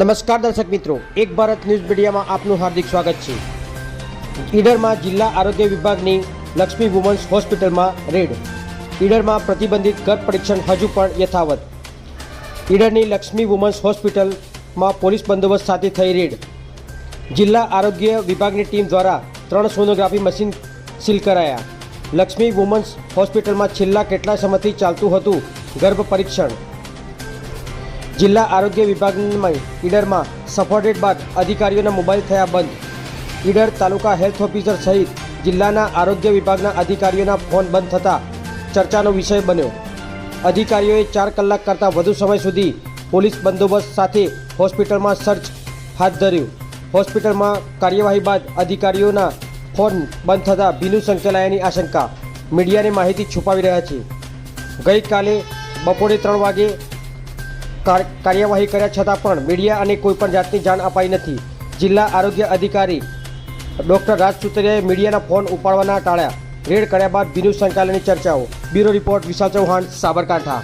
નમસ્કાર દર્શક મિત્રો, એક ભારત ન્યૂઝ મીડિયામાં આપનું હાર્દિક સ્વાગત છે. ઈડરમાં જિલ્લા આરોગ્ય વિભાગની લક્ષ્મી વુમન્સ હોસ્પિટલમાં રેડ. ઈડરમાં પ્રતિબંધિત ગર્ભ પરીક્ષણ હજુ પણ યથાવત. ઈડરની લક્ષ્મી વુમન્સ હોસ્પિટલમાં પોલીસ બંદોબસ્ત સાથે થઈ રેડ. જિલ્લા આરોગ્ય વિભાગની ટીમ દ્વારા ત્રણ સોનોગ્રાફી મશીન સીલ કરાયા. લક્ષ્મી વુમન્સ હોસ્પિટલમાં છેલ્લા કેટલા સમયથી ચાલતું હતું ગર્ભ પરીક્ષણ. જિલ્લા આરોગ્ય વિભાગમાં ઈડરમાં સફોર્ટેડ બાદ અધિકારીઓના મોબાઈલ થયા બંધ. ઈડર તાલુકા હેલ્થ ઓફિસર સહિત જિલ્લાના આરોગ્ય વિભાગના અધિકારીઓના ફોન બંધ થતાં ચર્ચાનો વિષય બન્યો. અધિકારીઓએ ચાર કલાક કરતાં વધુ સમય સુધી પોલીસ બંદોબસ્ત સાથે હોસ્પિટલમાં સર્ચ હાથ ધર્યું. હોસ્પિટલમાં કાર્યવાહી બાદ અધિકારીઓના ફોન બંધ થતાં ભીનું સંકેલાયાની આશંકા મીડિયાની માહિતી છુપાવી રહ્યા છે. ગઈકાલે બપોરે ત્રણ વાગે કાર્યવાહી કર્યા છતાં પણ મીડિયા અને કોઈપણ જાતની જાણ અપાઈ નથી. જિલ્લા આરોગ્ય અધિકારી ડૉક્ટર રાજ સુતરિયાએ મીડિયાના ફોન ઉપાડવાના ટાળ્યા. રેડ કર્યા બાદ બીનું સંચાલનની ચર્ચાઓ. Bureau report Vishal Chauhan, Sabarkantha.